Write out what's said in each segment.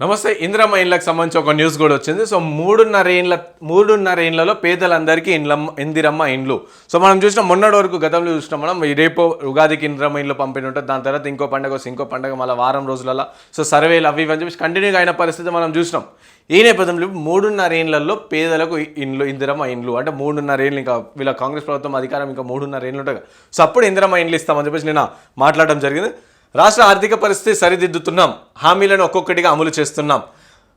నమస్తే ఇందిరమ్మ ఇండ్లకు సంబంధించి ఒక న్యూస్ కూడా వచ్చింది. సో మూడున్నర ఇండ్ల మూడున్నర ఇండ్లలో పేదలందరికీ ఇండ్ల ఇందిరమ్మ ఇండ్లు. సో మనం చూసిన మొన్నటి వరకు గతంలో చూసినాం మనం ఈ రేపు ఉగాదికి ఇందిరమ్మ ఇండ్లు పంపిణీ ఉంటుంది దాని తర్వాత ఇంకో పండుగ వస్తే ఇంకో పండుగ మళ్ళీ వారం రోజులలో. సో సర్వేలు అవి అని చెప్పి కంటిన్యూగా అయిన పరిస్థితి మనం చూసినాం. ఈ నేపథ్యంలో ఇప్పుడు మూడున్నర ఇండ్లలో పేదలకు ఇండ్లు ఇందిరమ్మ ఇండ్లు అంటే మూడున్నర ఏళ్ళు ఇంకా వీళ్ళ కాంగ్రెస్ ప్రభుత్వం అధికారం ఇంకా మూడున్నర ఏళ్ళు ఉంటాయి సో అప్పుడు ఇందిరమ్మ ఇండ్లు ఇస్తామని చెప్పేసి నేను మాట్లాడడం జరిగింది. రాష్ట్ర ఆర్థిక పరిస్థితి సరిదిద్దుతున్నాం. హామీలను ఒక్కొక్కటిగా అమలు చేస్తున్నాం.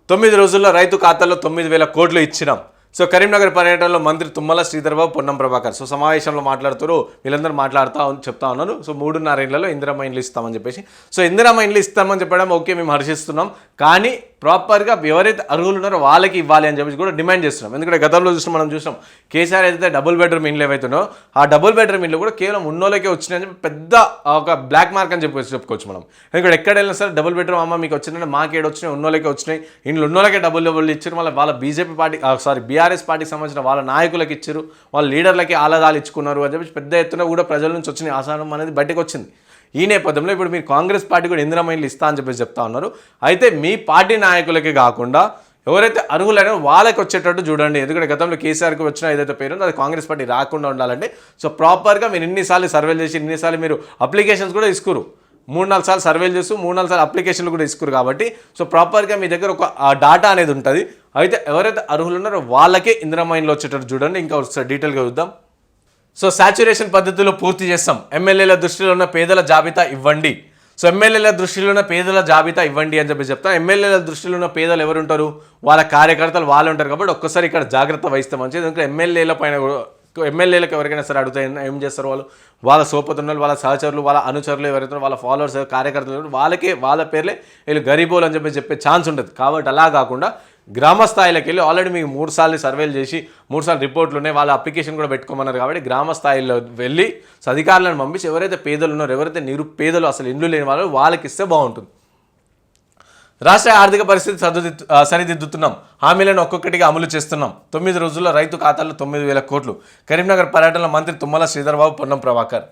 తొమ్మిది రోజుల్లో రైతు ఖాతాల్లో తొమ్మిది వేల కోట్లు ఇచ్చినాం. సో కరీంనగర్ పర్యటనలో మంత్రి తుమ్మల శ్రీధర్బాబు పొన్నం ప్రభాకర్. సో సమావేశంలో మాట్లాడుతారు వీళ్ళందరూ మాట్లాడుతూ చెప్తా ఉన్నారు. సో మూడున్నర ఇళ్ళలో ఇందిరమ్మ ఇండ్లు ఇస్తామని చెప్పేసి. సో ఇందిరమ్మ ఇండ్లు ఇస్తామని చెప్పడం ఓకే మేము హర్షిస్తున్నాం. కానీ ప్రాపర్గా ఎవరైతే అర్హులు ఉన్నారో వాళ్ళకి ఇవ్వాలి అని చెప్పేసి కూడా డిమాండ్ చేస్తున్నాం. ఎందుకంటే గతంలో చూసిన మనం చూసాం కేసీఆర్ ఏదైతే డబుల్ బెడ్రూమ్ ఇండ్లు ఏవైతున్నాయో ఆ డబుల్ బెడ్రూమ్ ఇండ్లు కూడా కేవలం ఉన్నోళ్ళకే వచ్చినాయని చెప్పి పెద్ద ఒక బ్లాక్ మార్క్ అని చెప్పేసి చెప్పుకోవచ్చు మనం. ఎందుకంటే ఎక్కడ వెళ్ళినా సరే డబుల్ బెడ్రూమ్ అమ్మ మీకు వచ్చిందంటే మాకేడు వచ్చినాయి ఉన్నోళ్ళకే వచ్చినాయి. ఇండ్లు ఉన్నోళ్ళకే డబుల్ డబుల్ ఇచ్చారు. మళ్ళీ వాళ్ళ బీజేపీ పార్టీ సారీ బీఆర్ఎస్ పార్టీకి సంబంధించిన వాళ్ళ నాయకులకు ఇచ్చారు. వాళ్ళ లీడర్లకి ఆలదాలు ఇచ్చుకున్నారు అని చెప్పి పెద్ద ఎత్తున కూడా ప్రజల నుంచి వచ్చిన ఆసనం అనేది బయటకు వచ్చింది. ఈ నేపథ్యంలో ఇప్పుడు మీరు కాంగ్రెస్ పార్టీ కూడా ఇందిరామైన్లు ఇస్తా అని చెప్పేసి చెప్తా ఉన్నారు. అయితే మీ పార్టీ నాయకులకి కాకుండా ఎవరైతే అర్హులైన వాళ్ళకి వచ్చేటట్టు చూడండి. ఎందుకంటే గతంలో కేసీఆర్కి వచ్చిన ఏదైతే పేరు అది కాంగ్రెస్ పార్టీ రాకుండా ఉండాలంటే సో ప్రాపర్గా మీరు ఇన్నిసార్లు సర్వేలు చేసి ఇన్నిసార్లు మీరు అప్లికేషన్స్ కూడా ఇskuరు మూడు నాలుగు సార్లు సర్వేలు చేస్తూ మూడు నాలుగు సార్లు అప్లికేషన్లు కూడా ఇskuరు కాబట్టి సో ప్రాపర్గా మీ దగ్గర ఒక డాటా అనేది ఉంటుంది. అయితే ఎవరైతే అర్హులు ఉన్నారో వాళ్ళకే ఇందిరామైన్లో వచ్చేటట్టు చూడండి. ఇంకా ఒకసారి డీటెయిల్గా చూద్దాం. సో శాచురేషన్ పద్ధతిలో పూర్తి చేస్తాం. ఎమ్మెల్యేల దృష్టిలో ఉన్న పేదల జాబితా ఇవ్వండి. సో ఎమ్మెల్యేల దృష్టిలో ఉన్న పేదల జాబితా ఇవ్వండి అని చెప్పి చెప్తాం. ఎమ్మెల్యేల దృష్టిలో ఉన్న పేదలు ఎవరు ఉంటారు వాళ్ళ కార్యకర్తలు వాళ్ళు ఉంటారు కాబట్టి ఒక్కసారి ఇక్కడ జాగ్రత్త వహిస్తాం. మంచిది ఎందుకంటే ఎమ్మెల్యేల పైన ఎమ్మెల్యేలకు ఎవరికైనా సరే అడుగుతాయి. ఏం చేస్తారు వాళ్ళు? వాళ్ళ సోపతున్నారు వాళ్ళ సహచరులు వాళ్ళ అనుచరులు ఎవరైతే వాళ్ళ ఫాలోవర్స్ కార్యకర్తలు వాళ్ళకే వాళ్ళ పేర్లే వీళ్ళు గరీబోలు అని చెప్పి చెప్పే ఛాన్స్ ఉంటుంది. కాబట్టి అలా కాకుండా గ్రామ స్థాయిలోకి వెళ్ళి ఆల్రెడీ మీకు మూడు సార్లు సర్వేలు చేసి మూడు సార్లు రిపోర్ట్లు ఉన్నాయి వాళ్ళ అప్లికేషన్ కూడా పెట్టుకోమన్నారు కాబట్టి గ్రామ స్థాయిలో వెళ్ళి అధికారులను పంపించి ఎవరైతే పేదలు ఉన్నారో ఎవరైతే నిరుపేదలు అసలు ఇండ్లు లేని వాళ్ళు వాళ్ళకి ఇస్తే బాగుంటుంది. రాష్ట్ర ఆర్థిక పరిస్థితి సరిదిద్దు సరిదిద్దుతున్నాం. హామీలను ఒక్కొక్కటిగా అమలు చేస్తున్నాం. తొమ్మిది రోజుల్లో రైతు ఖాతాల్లో తొమ్మిది వేల కోట్లు. కరీంనగర్ పర్యటనలో మంత్రి తుమ్మల శ్రీధర్బాబు పొన్నం ప్రభాకర్.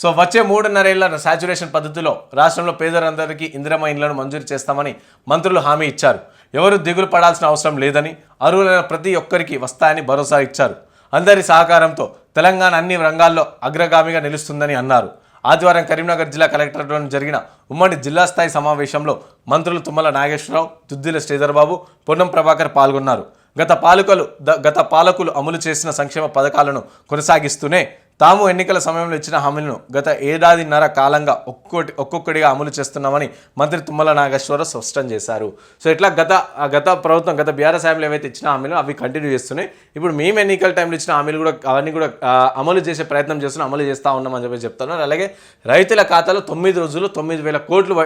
సో వచ్చే మూడున్నరేళ్ళ సాచురేషన్ పద్ధతిలో రాష్ట్రంలో పేదలందరికీ ఇందిరమ్మ ఇండ్లను మంజూరు చేస్తామని మంత్రులు హామీ ఇచ్చారు. ఎవరు దిగులు పడాల్సిన అవసరం లేదని అర్హులైన ప్రతి ఒక్కరికి వస్తాయని భరోసా ఇచ్చారు. అందరి సహకారంతో తెలంగాణ అన్ని రంగాల్లో అగ్రగామిగా నిలుస్తుందని అన్నారు. ఆదివారం కరీంనగర్ జిల్లా కలెక్టరేట్లో జరిగిన ఉమ్మడి జిల్లా స్థాయి సమావేశంలో మంత్రులు తుమ్మల నాగేశ్వరరావు దుద్దిల శ్రీధర్బాబు పొన్నం ప్రభాకర్ పాల్గొన్నారు. గత పాలకులు గత పాలకులు అమలు చేసిన సంక్షేమ పథకాలను కొనసాగిస్తూనే తాము ఎన్నికల సమయంలో ఇచ్చిన హామీలను గత ఏడాదిన్నర కాలంగా ఒక్కొక్కటి ఒక్కొక్కటిగా అమలు చేస్తున్నామని మంత్రి తుమ్మల నాగేశ్వరరావు స్పష్టం చేశారు. సో ఇట్లా గత గత ప్రభుత్వం గత బీఆర్ఎస్ హామీలు ఏవైతే ఇచ్చిన హామీలు అవి కంటిన్యూ చేస్తున్నాయి. ఇప్పుడు మేము ఎన్నికల టైంలో ఇచ్చిన హామీలు కూడా అవన్నీ కూడా అమలు చేసే ప్రయత్నం చేస్తున్నాం అమలు చేస్తూ ఉన్నామని చెప్పి చెప్తున్నారు. అలాగే రైతుల ఖాతాలో తొమ్మిది రోజులు తొమ్మిది వేల కోట్లు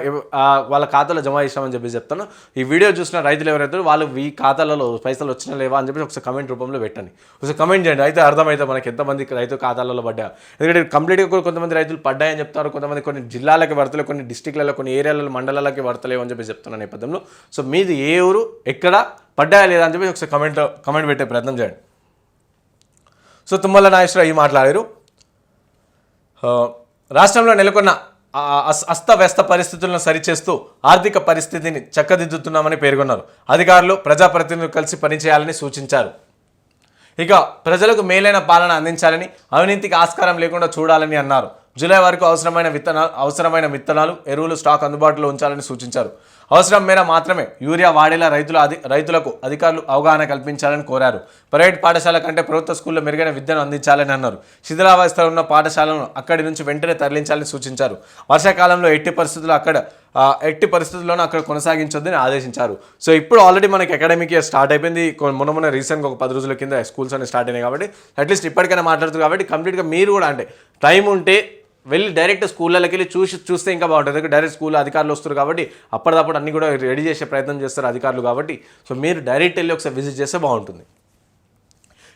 వాళ్ళ ఖాతాలో జమ చేసామని చెప్పి చెప్తాను ఈ వీడియో చూసిన రైతులు ఎవరైతే వాళ్ళు ఈ ఖాతాలలో పైసలు వచ్చినా లేవా అని చెప్పి ఒకసారి కమెంట్ రూపంలో పెట్టండి. ఒకసారి కమెంట్ చేయండి. అయితే అర్థమైతే మనకి ఎంతమంది రైతు ఖాతాలలో పడ్డా ఎందుకంటే కంప్లీట్గా కూడా కొంతమంది రైతులు పడ్డాయని చెప్తారు కొంతమంది కొన్ని జిల్లాలకి పడతలేవు కొన్ని డిస్టిక్లలో కొన్ని ఏరియాలలో మండలాలకి పడతలేవు అని చెప్పి చెప్తున్న నేపథ్యంలో. సో మీది ఏ ఊరు ఎక్కడ పడ్డాయా లేదా అని చెప్పి ఒకసారి కమెంట్ కమెంట్ పెట్టే ప్రయత్నం చేయండి. సో తుమ్మల నాగేశ్వరరావు ఈ మాట్లాడారు? రాష్ట్రంలో నెలకొన్న అస్తవ్యస్త పరిస్థితులను సరిచేస్తూ ఆర్థిక పరిస్థితిని చక్కదిద్దుతున్నామని పేర్కొన్నారు. అధికారులు ప్రజాప్రతినిధులు కలిసి పనిచేయాలని సూచించారు. ఇక ప్రజలకు మేలైన పాలన అందించాలని అవినీతికి ఆస్కారం లేకుండా చూడాలని అన్నారు. జూలై వరకు అవసరమైన విత్తనాలు అవసరమైన విత్తనాలు ఎరువులు స్టాక్ అందుబాటులో ఉంచాలని సూచించారు. అవసరం మేర మాత్రమే యూరియా వాడేలా రైతుల అధి రైతులకు అధికారులు అవగాహన కల్పించాలని కోరారు. ప్రైవేట్ పాఠశాల కంటే ప్రభుత్వ స్కూల్లో మెరుగైన విద్యను అందించాలని అన్నారు. శిథిలావస్థలో ఉన్న పాఠశాలను అక్కడి నుంచి వెంటనే తరలించాలని సూచించారు. వర్షాకాలంలో ఎట్టి పరిస్థితుల్లో అక్కడ ఎట్టి పరిస్థితుల్లోనూ అక్కడ కొనసాగించొద్దని ఆదేశించారు. సో ఇప్పుడు ఆల్రెడీ మనకి అకాడమిక్ ఇయర్ స్టార్ట్ అయిపోయింది. మొన్న మొన్న రీసెంట్గా ఒక పది రోజుల కింద స్కూల్స్ అనేవి స్టార్ట్ అయినాయి కాబట్టి అట్లీస్ట్ ఇప్పటికైనా మాట్లాడుతుంది కాబట్టి కంప్లీట్గా మీరు కూడా అంటే టైం ఉంటే వెళ్ళి డైరెక్ట్ స్కూళ్ళకి వెళ్ళి చూసి చూస్తే ఇంకా బాగుంటుంది. ఎందుకంటే డైరెక్ట్ స్కూల్ అధికారులు వస్తారు కాబట్టి అప్పటిదప్పుడు అన్ని కూడా రెడీ చేసే ప్రయత్నం చేస్తారు అధికారులు కాబట్టి. సో మీరు డైరెక్ట్ వెళ్ళి ఒకసారి విజిట్ చేస్తే బాగుంటుంది.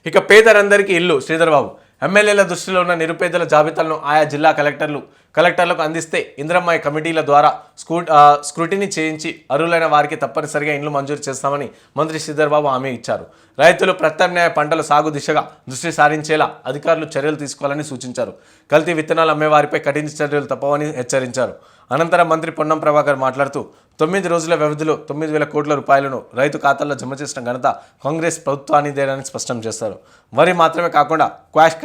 ఇక పేదలందరికీ ఇల్లు శ్రీధర్ బాబు ఎమ్మెల్యేల దృష్టిలో ఉన్న నిరుపేదల జాబితాలను ఆయా జిల్లా కలెక్టర్లు కలెక్టర్లకు అందిస్తే ఇంద్రమ్మాయి కమిటీల ద్వారా స్కూ స్క్రూటిని చేయించి అర్హులైన వారికి తప్పనిసరిగా ఇండ్లు మంజూరు చేస్తామని మంత్రి శ్రీధర్బాబు హామీ ఇచ్చారు. రైతులు ప్రత్యామ్నాయ పంటల సాగు దిశగా దృష్టి సారించేలా అధికారులు చర్యలు తీసుకోవాలని సూచించారు. కల్తీ విత్తనాలు అమ్మేవారిపై కఠిన చర్యలు తప్పవని హెచ్చరించారు. అనంతరం మంత్రి పొన్నం ప్రభాకర్ మాట్లాడుతూ తొమ్మిది రోజుల వ్యవధిలో తొమ్మిది వేల కోట్ల రూపాయలను రైతు ఖాతాల్లో జమ చేసిన ఘనత కాంగ్రెస్ ప్రభుత్వానిదేనని స్పష్టం చేస్తారు వరి మాత్రమే కాకుండా క్వాష్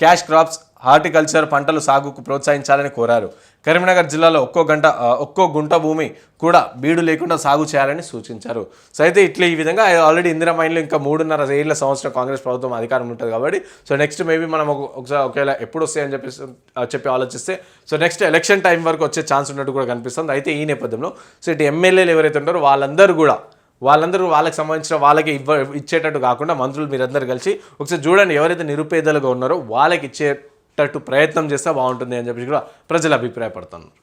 క్యాష్ క్రాప్స్ హార్టికల్చర్ పంటలు సాగుకు ప్రోత్సహించాలని కోరారు. కరీంనగర్ జిల్లాలో ఒక్కో గంట ఒక్కో గుంట భూమి కూడా బీడు లేకుండా సాగు చేయాలని సూచించారు. సో అయితే ఇట్లా ఈ విధంగా ఆల్రెడీ ఇందిరా మైన్లో ఇంకా మూడున్నర ఏళ్ళ సంవత్సరం కాంగ్రెస్ ప్రభుత్వం అధికారం ఉంటుంది కాబట్టి సో నెక్స్ట్ మేబీ మనం ఒకసారి ఒకవేళ ఎప్పుడు వస్తాయని చెప్పేసి చెప్పి ఆలోచిస్తే సో నెక్స్ట్ ఎలక్షన్ టైం వరకు వచ్చే ఛాన్స్ ఉన్నట్టు కూడా కనిపిస్తుంది. అయితే ఈ నేపథ్యంలో సో ఇటు ఎమ్మెల్యేలు ఎవరైతే ఉంటారో వాళ్ళందరూ కూడా వాళ్ళందరూ వాళ్ళకి సంబంధించిన వాళ్ళకి ఇవ్వ ఇచ్చేటట్టు కాకుండా మంత్రులు మీరందరూ కలిసి ఒకసారి చూడండి ఎవరైతే నిరుపేదలుగా ఉన్నారో వాళ్ళకి ఇచ్చే ఇచ్చేటట్టు ప్రయత్నం చేస్తే బాగుంటుంది అని చెప్పి కూడా ప్రజలు అభిప్రాయపడుతున్నారు.